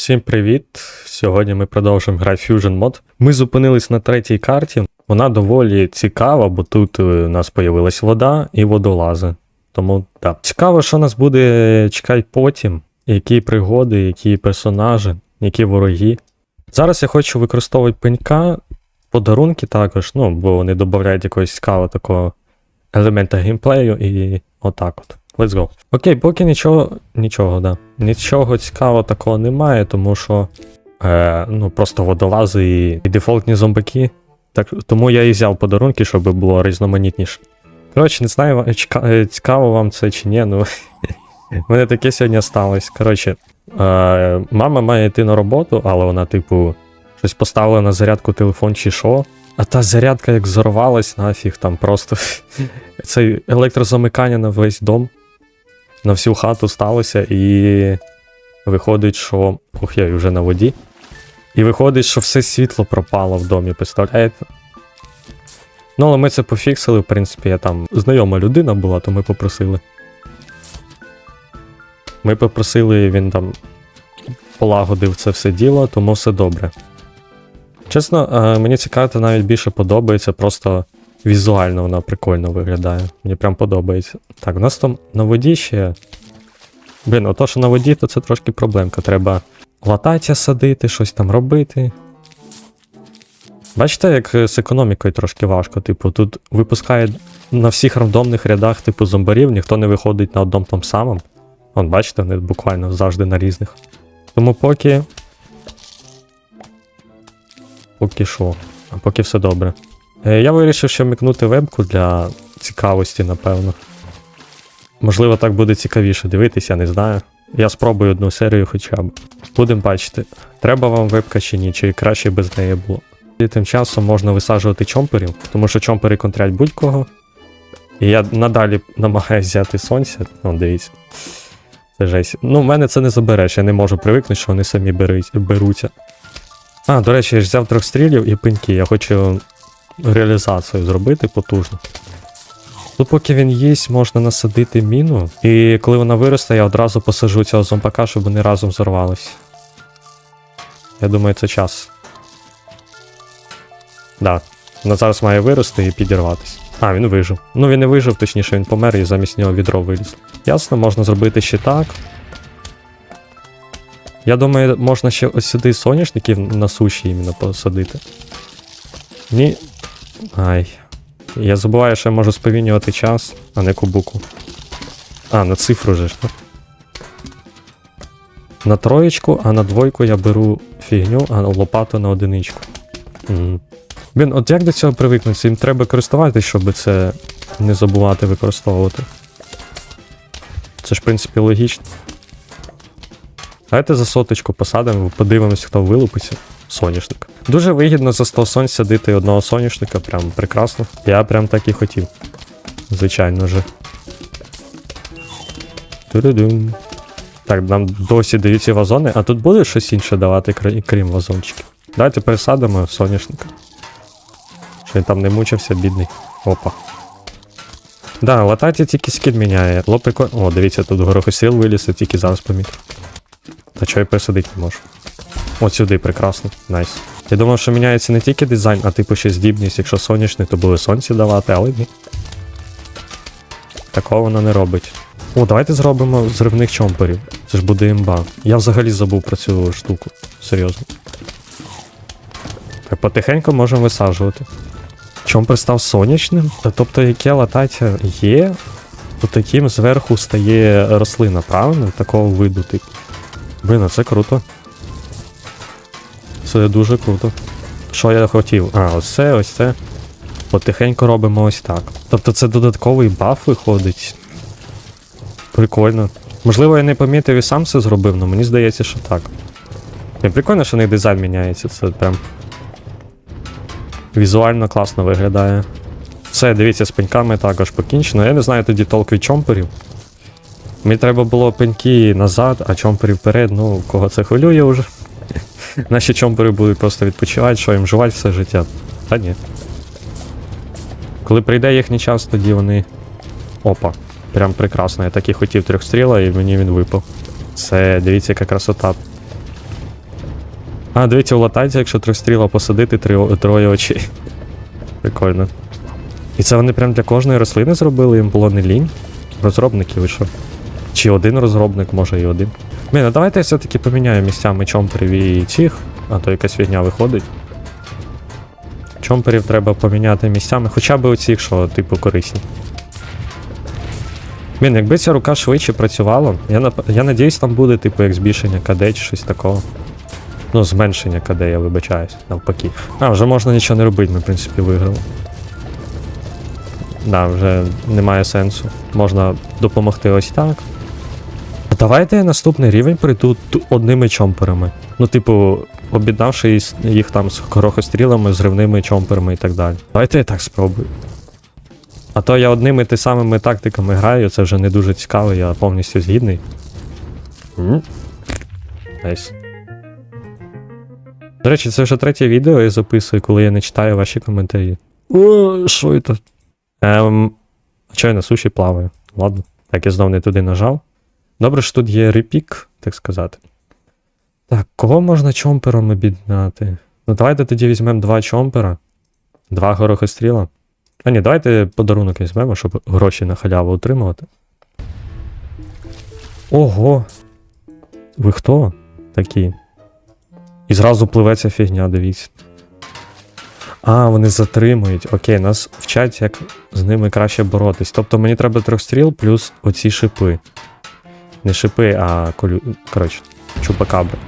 Всім привіт! Сьогодні ми продовжуємо грати Fusion Mod. Ми зупинились на третій карті. Вона доволі цікава, бо тут е, у нас появилась вода і водолази. Тому так. Цікаво, що нас буде чекати потім, які пригоди, які персонажі, які вороги. Зараз я хочу використовувати пенька, подарунки також, ну, бо вони додають якогось цікавого такого елемента геймплею і отак от. Let's go. Окей, поки нічого, нічого, да. Нічого цікавого такого немає, тому що е, ну, просто водолази і, і дефолтні зомбаки. Так, тому я і взяв подарунки, щоб було різноманітніше. Коротше, не знаю, е, цікаво вам це чи ні, ну. в мене таке сьогодні сталося. Коротше, е, мама має йти на роботу, але вона, типу, щось поставила на зарядку телефон чи що. А та зарядка як зорвалась, нафіг, там просто це електрозамикання на весь дом, на всю хату сталося, і виходить, що. Ух, я вже на воді. І виходить, що все світло пропало в домі, представляєте? Ну, але ми це пофіксили, в принципі, я там знайома людина була, то ми попросили. Ми попросили, він там полагодив це все діло, тому все добре. Чесно, е, мені карта навіть більше подобається, просто візуально вона прикольно виглядає. Мені прям подобається. Так, у нас там на воді ще. Блін, ото що на воді, то це трошки проблемка. Треба лататися садити, щось там робити. Бачите, як е, з економікою трошки важко. Типу, тут випускає на всіх рандомних рядах, типу, зомбарів, ніхто не виходить на одному тому самому. Вон, бачите, вони буквально завжди на різних. Тому поки. Поки що. А поки все добре. Е, я вирішив ще вмикнути вебку для цікавості, напевно. Можливо, так буде цікавіше дивитися, не знаю. Я спробую одну серію хоча б. Будемо бачити, треба вам вебка чи ні, чи краще без неї було. І тим часом можна висаджувати чомперів, тому що чомпери контрять будь-кого. І я надалі намагаюся взяти сонця. О, дивіться. Це жесть. Ну, в мене це не забереш, я не можу привикнути, що вони самі беруть, беруться. А, до речі, я ж взяв трьох стрілів і пеньки. Я хочу реалізацію зробити потужно. Тут, поки він їсть, можна насадити міну. І коли вона виросте, я одразу посажу цього зомбака, щоб вони разом зорвались. Я думаю, це час. Да. Вона зараз має вирости і підірватися. А, він вижив. Ну він не вижив, точніше, він помер і замість нього відро виліз. Ясно, можна зробити ще так. Я думаю, можна ще ось сюди соняшників на суші іменно посадити. Ні. Ай. Я забуваю, що я можу сповільнювати час, а не кубуку. А, на цифру же ж. На троєчку, а на двойку я беру фігню, а лопату на одиничку. М. Блін, от як до цього привикнути? Цим треба користуватись, щоб це не забувати використовувати. Це ж, в принципі, логічно. Давайте за соточку посадимо, подивимось, хто вилупиться. Соняшник. Дуже вигідно за 100 сонць садити одного соняшника, прям прекрасно. Я прям так і хотів. Звичайно же. Ту-ду-дум. Так, нам досі дають ці вазони, а тут буде щось інше давати, кр- крім вазончиків. Давайте пересадимо соняшника. Що він там не мучився, бідний. Опа. Да, лататі тільки скид міняє. Лопико. О, дивіться, тут горохосіл виліз, я тільки зараз помітив. Та чого я пересадити не можу? От сюди, прекрасно. Найс. Я думав, що міняється не тільки дизайн, а типу ще здібність, якщо сонячний, то буде сонці давати, але ні. Такого воно не робить. О, давайте зробимо зривних чомперів. Це ж буде імба. Я взагалі забув про цю штуку. Серйозно. Так, потихеньку можемо висаджувати. Чомпер став сонячним. Тобто, яке латаття є, то таким зверху стає рослина, правильно? Такого виду, типу. Блін, це круто. Це дуже круто. Що я хотів? А, ось це, ось це. Потихеньку робимо ось так. Тобто це додатковий баф виходить. Прикольно. Можливо, я не помітив і сам це зробив, але мені здається, що так. Не прикольно, що в них дизайн міняється, це прям. Візуально класно виглядає. Все, дивіться, з пеньками також покінчено. Я не знаю тоді толк від чомперів. Мені треба було пеньки назад, а чомпери вперед, ну, кого це хвилює вже. Наші чомпери будуть просто відпочивати, що їм жувати все життя. Та ні. Коли прийде їхній час, тоді вони. Опа. Прям прекрасно. Я так і хотів трьохстріла, і мені він випав. Це, дивіться, яка красота. А, дивіться, улатається, якщо трьохстріла посадити три, троє очей. Прикольно. І це вони прям для кожної рослини зробили, їм було не лінь. Розробники ви що? Чи один розробник, може і один. Блін, а давайте я все-таки поміняю місцями чомперів і цих, а то якась фігня виходить. Чомперів треба поміняти місцями, хоча б оцих, що, типу, корисні. Блін, якби ця рука швидше працювала, я, нап- я надіюсь, там буде, типу, як збільшення КД чи щось такого. Ну, зменшення КД, я вибачаюсь, навпаки. А, вже можна нічого не робити, ми, в принципі, виграли. Да, вже немає сенсу. Можна допомогти ось так. Давайте я наступний рівень прийду одними чомперами. Ну, типу, об'єднавши їх там з корохострілами, зривними чомперами і так далі. Давайте я так спробую. А то я одними ти самими тактиками граю, це вже не дуже цікаво, я повністю згідний. Найс. До речі, це вже третє відео я записую, коли я не читаю ваші коментарі. О, що це? Ем, чого я на суші плаваю? Ладно. Так, я знов не туди нажав. Добре, що тут є репік, так сказати. Так, кого можна чомпером об'єднати? Ну, давайте тоді візьмемо два чомпера, два горохостріла. А ні, давайте подарунок візьмемо, щоб гроші на халяву отримувати. Ого! Ви хто такі? І зразу пливе ця фігня, дивіться. А, вони затримують. Окей, нас вчать, як з ними краще боротись. Тобто мені треба трьохстріл плюс оці шипи. Не шипи, а колю. Коротше, чупакабри.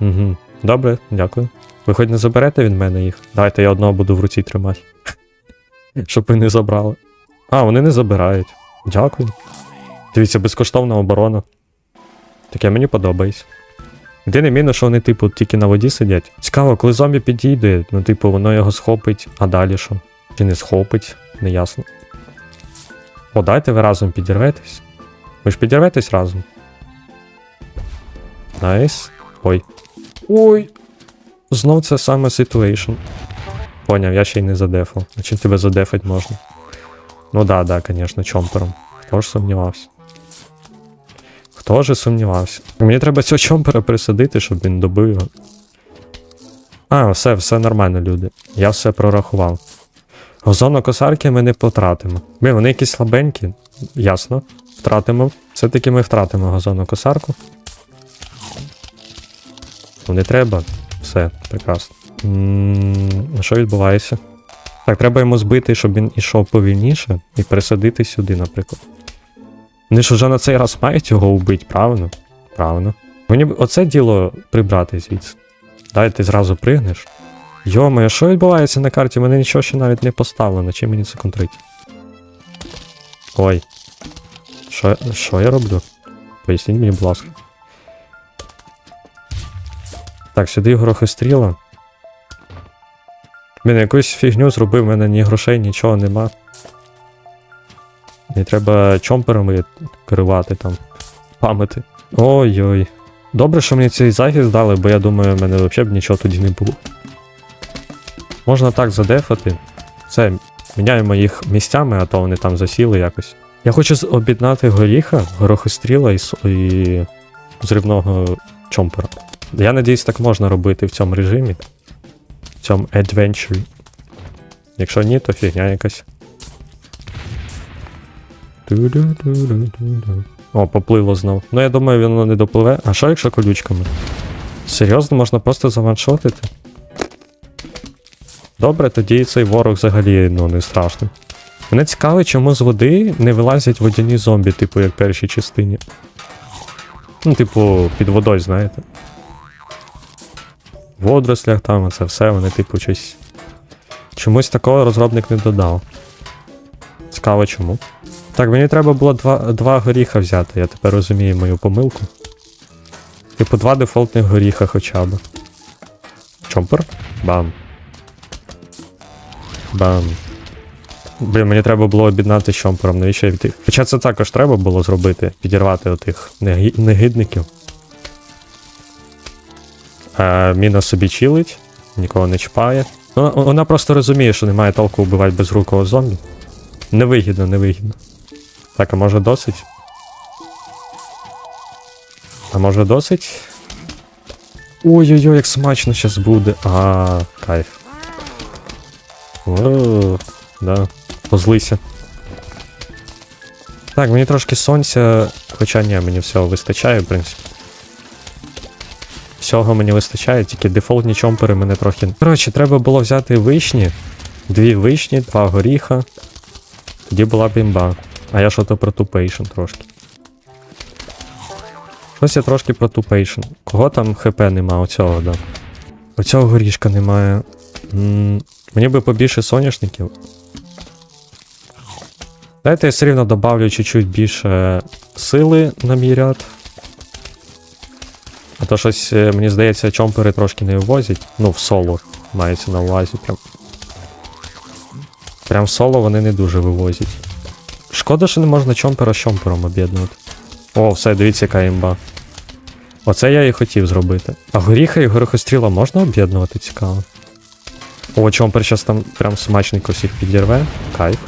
Угу. Добре, дякую. Ви хоч не заберете від мене їх? Давайте я одного буду в руці тримати. Щоб ви не забрали. А, вони не забирають. Дякую. Дивіться, безкоштовна оборона. Таке мені подобається. Єдине мінус, що вони, типу, тільки на воді сидять. Цікаво, коли зомбі підійде, ну, типу, воно його схопить, а далі що? Чи не схопить, неясно. О, дайте ви разом підірветесь. Ви ж підірветесь разом. Найс. Ой. Ой. Знов це саме ситуейшн. Поняв, я ще й не задефав. Чим тебе задефать можна? Ну да, да, конечно, чомпером. Хто ж сумнівався? Хто ж сумнівався? Мені треба цього чомпера присадити, щоб він добив його. А, все, все нормально, люди. Я все прорахував. Озонокосарки ми не потратимо. Ми, вони якісь слабенькі, ясно. Втратимо. Все-таки ми втратимо газонокосарку. Ну, не треба. Все, прекрасно. М, а Що відбувається? Так, треба йому збити, щоб він ішов повільніше і пересадити сюди, наприклад. Вони ж вже на цей раз мають його вбити, правильно? Правильно. Мені б оце діло прибрати звідси. Дай ти зразу пригнеш. Йомо, що відбувається на карті? Мене нічого ще навіть не поставлено, чим мені це контрить? Ой. Що, я роблю? Поясніть мені, будь ласка. Так, сюди горохостріла. Блін, якусь фігню зробив, в мене ні грошей, нічого нема. Не треба чомперами керувати там, пам'яти. Ой-ой. Добре, що мені цей захист дали, бо я думаю, в мене взагалі б нічого тоді не було. Можна так задефати. Все, міняємо їх місцями, а то вони там засіли якось. Я хочу об'єднати горіха, горохостріла і, і зривного чомпера. Я надіюсь, так можна робити в цьому режимі. В цьому adventure. Якщо ні, то фігня якась. О, поплило знов. Ну я думаю, воно не допливе. А що якщо колючками? Серйозно, можна просто заваншотити? Добре, тоді цей ворог взагалі ну, не страшний. Мене цікаво, чому з води не вилазять водяні зомбі, типу, як в першій частині. Ну, типу, під водою, знаєте. В водорослях там, це все, вони, типу, щось. Чомусь такого розробник не додав. Цікаво чому. Так, мені треба було два, два горіха взяти, я тепер розумію мою помилку. Типу, два дефолтних горіха хоча б. Чомпер? Бам. Бам. Блін, мені треба було об'єднати чомпером, навіщо я тих. Хоча це також треба було зробити, підірвати отих неги- негідників. Е, міна собі чилить, нікого не чіпає. Ну, вона просто розуміє, що немає толку вбивати безрукого зомбі. Невигідно, невигідно. Так, а може досить? А може досить? Ой-ой-ой, як смачно зараз буде. А, кайф. О, да. Позлися. Так, мені трошки сонця. Хоча ні, мені всього вистачає, в принципі. Всього мені вистачає, тільки дефолтні чомпери мене трохи. Коротше, треба було взяти вишні. Дві вишні, два горіха. Тоді була б. А я що то про тупейшн трошки. Щось я трошки про тупейшн. Кого там ХП нема? Оцього, да. Оцього горішка немає. м мені би побільше соняшників. Дайте я все рівно добавлю чуть-чуть більше сили на мій ряд. А то щось, е, мені здається, чомпери трошки не вивозять. Ну, в соло мається на увазі. Прям. Прям в соло вони не дуже вивозять. Шкода, що не можна чомпера з чомпером об'єднувати. О, все, дивіться, яка імба. Оце я і хотів зробити. А горіха і горохостріла можна об'єднувати, цікаво. О, чомпер зараз там прям смачненько всіх підірве. Кайф.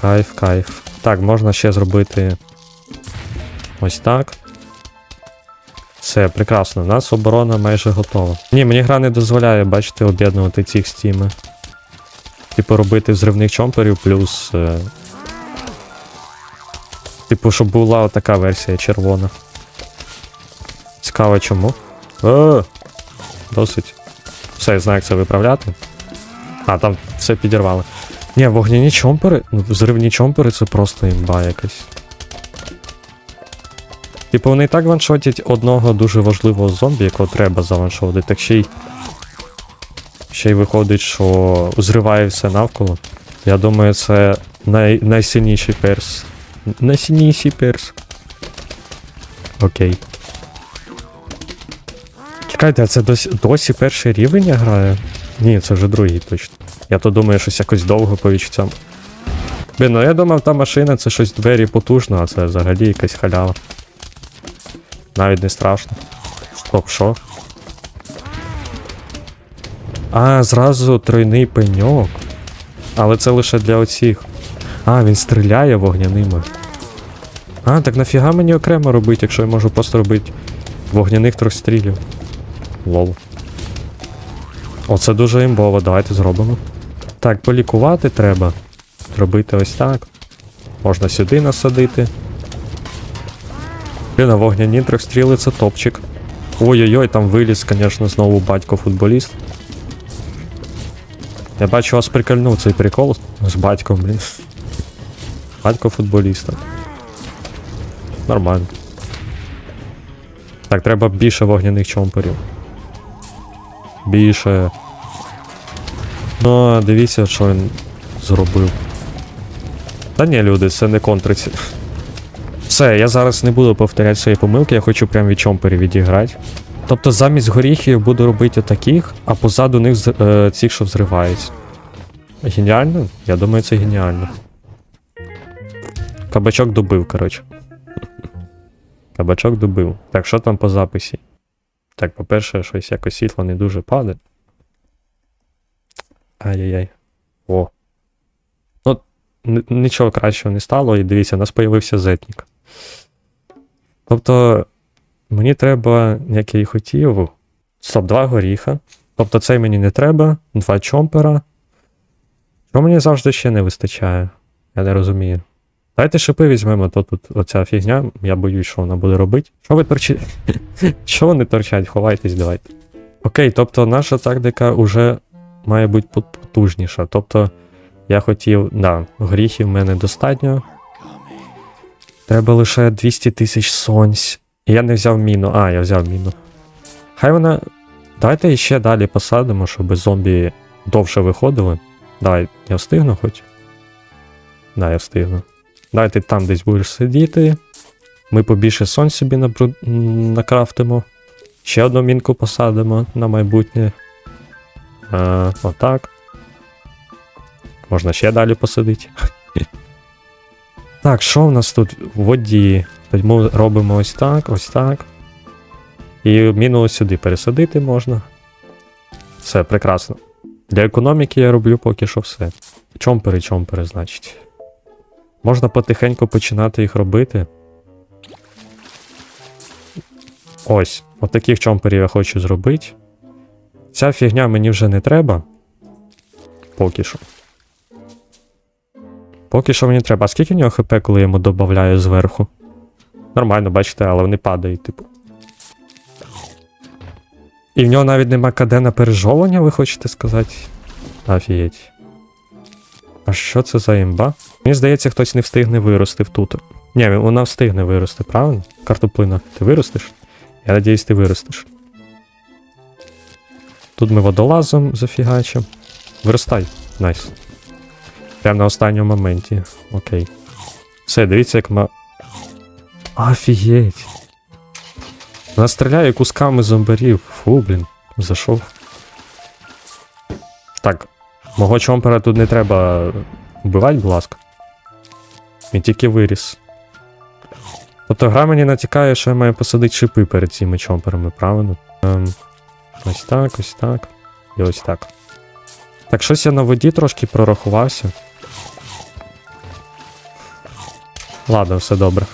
Кайф, кайф. Так, можна ще зробити. Ось так. Все, прекрасно. У нас оборона майже готова. Ні, мені гра не дозволяє, бачите, об'єднувати ці стіми. Типу, робити взривних чомперів плюс. Е... Типу, щоб була така версія червона. Цікаво чому. О, досить. Все, я знаю, як це виправляти. А, там все підірвали. Ні, вогняні чомпери, ну, взривні чомпери це просто імба якась. Типу, вони і так ваншотять одного дуже важливого зомбі, якого треба заваншотити, так ще й. Ще й виходить, що зриває все навколо. Я думаю, це най... найсильніший перс. Найсильніший перс. Окей. Чекайте, а це досі, досі перший рівень я граю? Ні, це вже другий точно. Я то думаю, щось якось довго по відчуттям. Блін, ну я думав, та машина це щось двері потужно, а це взагалі якась халява. Навіть не страшно. Стоп, що? А, зразу тройний пеньок. Але це лише для оцих. А, він стріляє вогняними. А, так нафіга мені окремо робити, якщо я можу просто робити вогняних трьох стрілів. Лол. Оце дуже імбово, давайте зробимо. Так, полікувати треба. Зробити ось так. Можна сюди насадити. Блін, а вогняні трьохстріли це топчик. Ой-ой-ой, там виліз, звісно, знову батько футболіст. Я бачу, вас прикольнув цей прикол з батьком, блін. Батько футболіста. Нормально. Так, треба більше вогняних чомперів. Більше. Ну, дивіться, що він зробив. Та ні, люди, це не контриться. Все, я зараз не буду повторяти свої помилки, я хочу прям від чомперів відіграти. Тобто замість горіхів буду робити таких, а позаду них е, цих, що взриваються. Геніально? Я думаю, це геніально. Кабачок добив, коротше. Кабачок добив. Так, що там по записі? Так, по-перше, щось якось світло не дуже падає. Ай-яй-яй. О. Ну, нічого кращого не стало, і дивіться, у нас появився зетнік. Тобто, мені треба, як я і хотів. Стоп, два горіха. Тобто цей мені не треба, два чомпера. Чого мені завжди ще не вистачає? Я не розумію. Давайте шипи візьмемо, то тут оця фігня, я боюсь, що вона буде робити. Що ви торчите? Що вони торчать? Ховайтесь, давайте. Окей, тобто наша тактика вже має бути пот- потужніша. Тобто, я хотів. Да, гріхів в мене достатньо. Треба лише 200 тисяч сонць. Я не взяв міну. А, я взяв міну. Хай вона. Давайте ще далі посадимо, щоб зомбі довше виходили. Давай, я встигну хоч. Да, я встигну. Давай ти там десь будеш сидіти. Ми побільше сонь собі набру... накрафтимо. Ще одну мінку посадимо на майбутнє. А, отак. Можна ще далі посадити. Так, що в нас тут в воді? Тому робимо ось так, ось так. І міну сюди пересадити можна. Все, прекрасно. Для економіки я роблю поки що все. Чомпери, чомпери, значить. Можна потихеньку починати їх робити. Ось. От таких чомперів я хочу зробити. Ця фігня мені вже не треба. Поки що. Поки що мені треба. А скільки в нього хп, коли я йому додаю зверху? Нормально, бачите, але вони падають, типу. І в нього навіть нема КД на пережовування, ви хочете сказати? Офігеть. А що це за імба? Мені здається, хтось не встигне вирости тут. Ні, вона встигне вирости, правильно? Картоплина, ти виростеш? Я надіюсь, ти виростеш. Тут ми водолазом зафігачимо. Виростай. Найс. Прямо на останньому моменті. Окей. Все, дивіться, як ма. Офігеть. Вона стріляє кусками зомбарів. Фу, блін. Зайшов. Так. Мого чомпера тут не треба вбивати, будь ласка. Він тільки виріс. Тобто гра мені натякає, що я маю посадити шипи перед цими чомперами, правильно? Ем, ось так, ось так. І ось так. Так, щось я на воді трошки прорахувався. Ладно, все добре.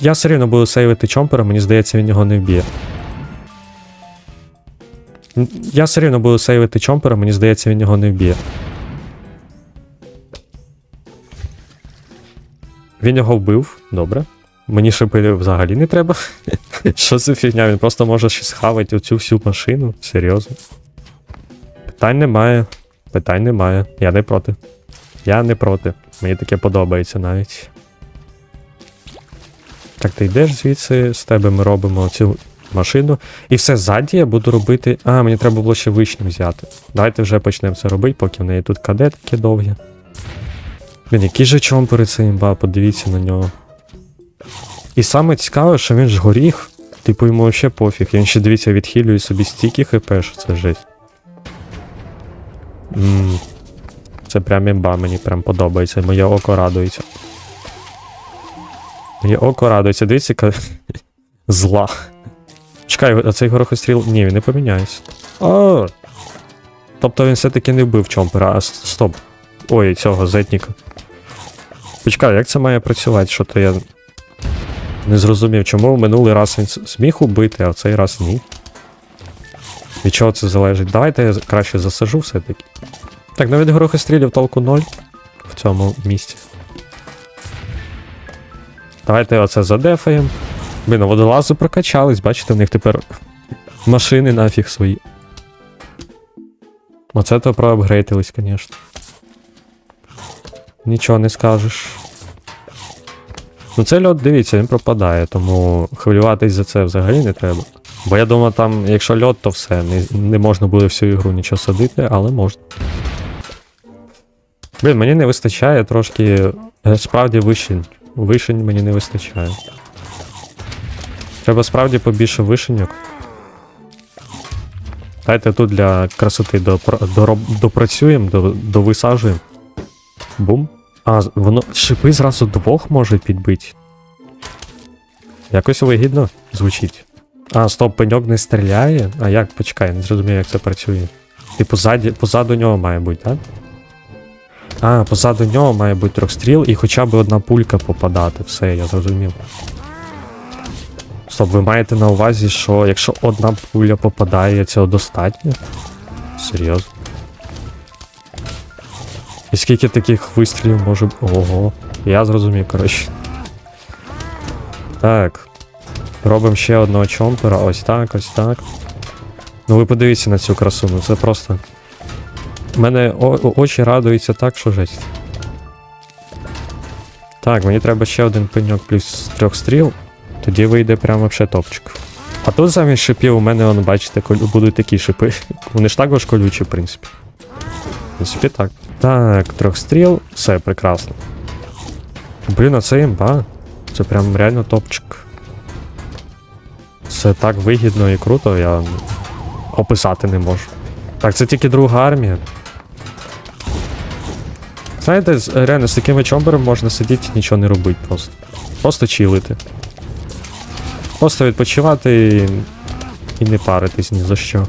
Я все рівно буду сейвити чомпера, мені здається, він його не вб'є. Я все рівно буду сейвити чомпера, мені здається, він його не вб'є. Він його вбив, добре. Мені шипи взагалі не треба. Що за фігня? Він просто може щось хавати оцю всю машину. Серйозно. Питань немає. Питань немає. Я не проти. Я не проти. Мені таке подобається навіть. Так, ти йдеш звідси, з тебе ми робимо цю машину. І все ззаді я буду робити. А, мені треба було ще вишню взяти. Давайте вже почнемо це робити, поки в неї тут каде таке довгі. Блін, який же чомпери це імба, подивіться на нього. І саме цікаве, що він ж горіх. Типу йому взагалі пофіг. Він ще дивіться, відхилює собі стільки хп, що це жесть. Ммм. Це прям імба, мені прям подобається. Моє око радується. Моє око радується. Дивіться, яка зла. Чекай, а цей горохостріл. Ні, він не поміняється. О! Тобто він все-таки не вбив чомпера, а стоп. Ой, цього зетніка. Почекай, як це має працювати? Що то я не зрозумів, чому в минулий раз він зміг убити, а в цей раз ні. Від чого це залежить? Давайте я краще засажу все-таки. Так, навіть горохострілів толку 0 в цьому місці. Давайте оце задефаємо. Блін, водолази прокачались, бачите, в них тепер машини нафіг свої. Оце то проапгрейтились, звісно. Нічого не скажеш. Ну цей льот, дивіться, він пропадає, тому хвилюватись за це взагалі не треба. Бо я думаю, там, якщо льот, то все, не, не можна буде всю ігру нічого садити, але можна. Блін, мені не вистачає трошки. е, Справді вишень. Вишень мені не вистачає. Треба справді побільше вишеньок. Дайте тут для красоти допрацюємо, до, довисаджуємо. Бум. А, воно шипи зразу двох може підбити. Якось вигідно звучить. А, стоп, пеньок не стріляє. А як? Почекай, не зрозумів, як це працює. Типу, ззаді, позаду нього має бути, так? А, позаду нього має бути трьохстріл і хоча б одна пулька попадати. Все, я зрозумів. Стоп, ви маєте на увазі, що якщо одна пуля попадає, цього достатньо? Серйозно? І скільки таких вистрілів може. б- Ого. Я зрозумів, коротше. Так. Робимо ще одного чомпера. Ось так, ось так. Ну ви подивіться на цю красу, ну це просто. Мене очі радуються так, що жесть. Так, мені треба ще один пеньок плюс трьох стріл. Тоді вийде прямо вообще топчик. А тут замість шипів у мене, вон, бачите, будуть такі шипи. Вони ж також колючі, в принципі. В принципі, так. Так, трьох стріл, все, прекрасно. Блін, а це імба. Це прям реально топчик. Це так вигідно і круто, я описати не можу. Так, це тільки друга армія. Знаєте, реально з такими чомберами можна сидіти і нічого не робити просто. Просто чилити. Просто відпочивати і, і не паритись ні за що.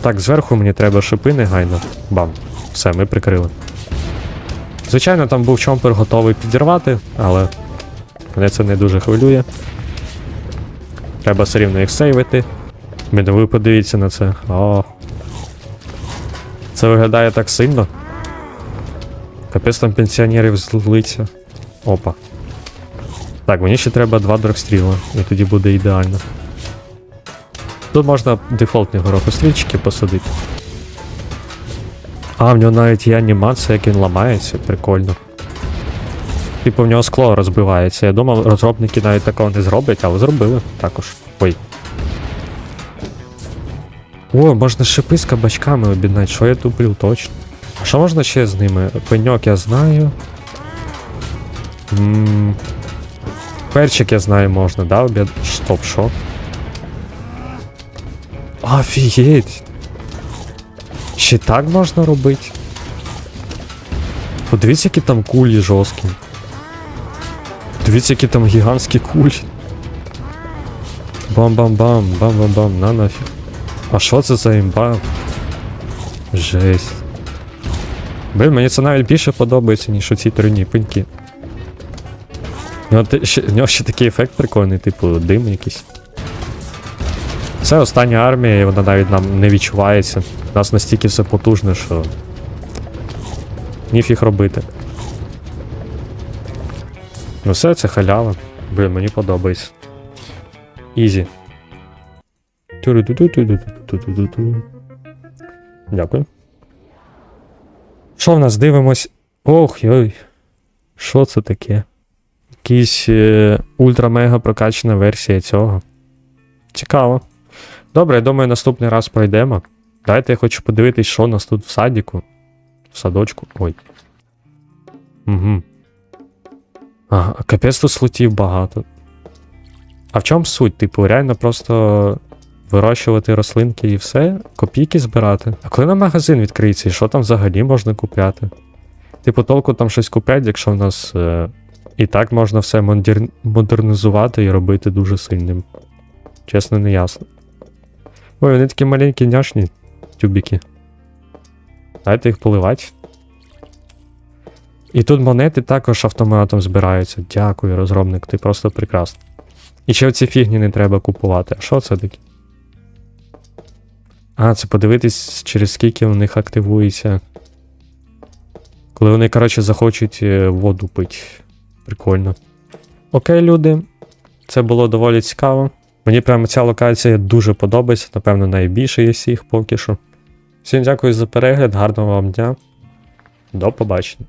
Так, зверху мені треба шипи негайно. Бам. Все, ми прикрили. Звичайно, там був чомпер готовий підірвати, але мене це не дуже хвилює. Треба все рівно їх сейвити. Блін, ви подивіться на це. О. Це виглядає так сильно. Капець там пенсіонерів злиться. Опа. Так, мені ще треба два драгстріла, і тоді буде ідеально. Тут можна дефолтні горохострільчики посадити. А, в нього навіть є анімація, як він ламається, прикольно. Типу в нього скло розбивається. Я думав, розробники навіть такого не зроблять, але зробили також. Ой. О, можна шипи з кабачками об'єднати, що я туплю, точно. А що можна ще з ними? Пеньок я знаю. м Перчик я знаю можна, да? Об'єд... Стоп, що? Офігеть! Ще так можна робити? Подивіться, які там кулі жорсткі. Дивіться, які там гігантські кулі. Бам-бам-бам, бам-бам-бам, на нафіг. А що це за імба? Жесть. Блін, мені це навіть більше подобається, ніж оці тройні пеньки. У ще, в нього ще такий ефект прикольний, типу дим якийсь. Це остання армія, і вона навіть нам не відчувається. У нас настільки все потужне, що. Ніф їх робити. Ну все, це халява. Блін, мені подобається. Ізі. Дякую. Що в нас дивимось? Ох, йой. Що це таке? Якісь е, ультра-мега прокачана версія цього. Цікаво. Добре, я думаю, наступний раз пройдемо. Давайте я хочу подивитись, що у нас тут в садіку. В садочку. Ой. Угу. А капець тут слотів багато. А в чому суть? Типу, реально просто вирощувати рослинки і все, копійки збирати. А коли на магазин відкриється, і що там взагалі можна купляти? Типу, толку там щось купляти, якщо в нас е, і так можна все модер... модернізувати і робити дуже сильним. Чесно, не ясно. Ой, вони такі маленькі няшні тюбіки. Дайте їх поливати. І тут монети також автоматом збираються. Дякую, розробник, ти просто прекрасний. І ще оці фігні не треба купувати. А що це таке? А, це подивитись, через скільки у них активується. Коли вони, коротше, захочуть е, воду пити. Прикольно. Окей, люди. Це було доволі цікаво. Мені прямо ця локація дуже подобається, напевно, найбільше із всіх поки що. Всім дякую за перегляд, гарного вам дня. До побачення.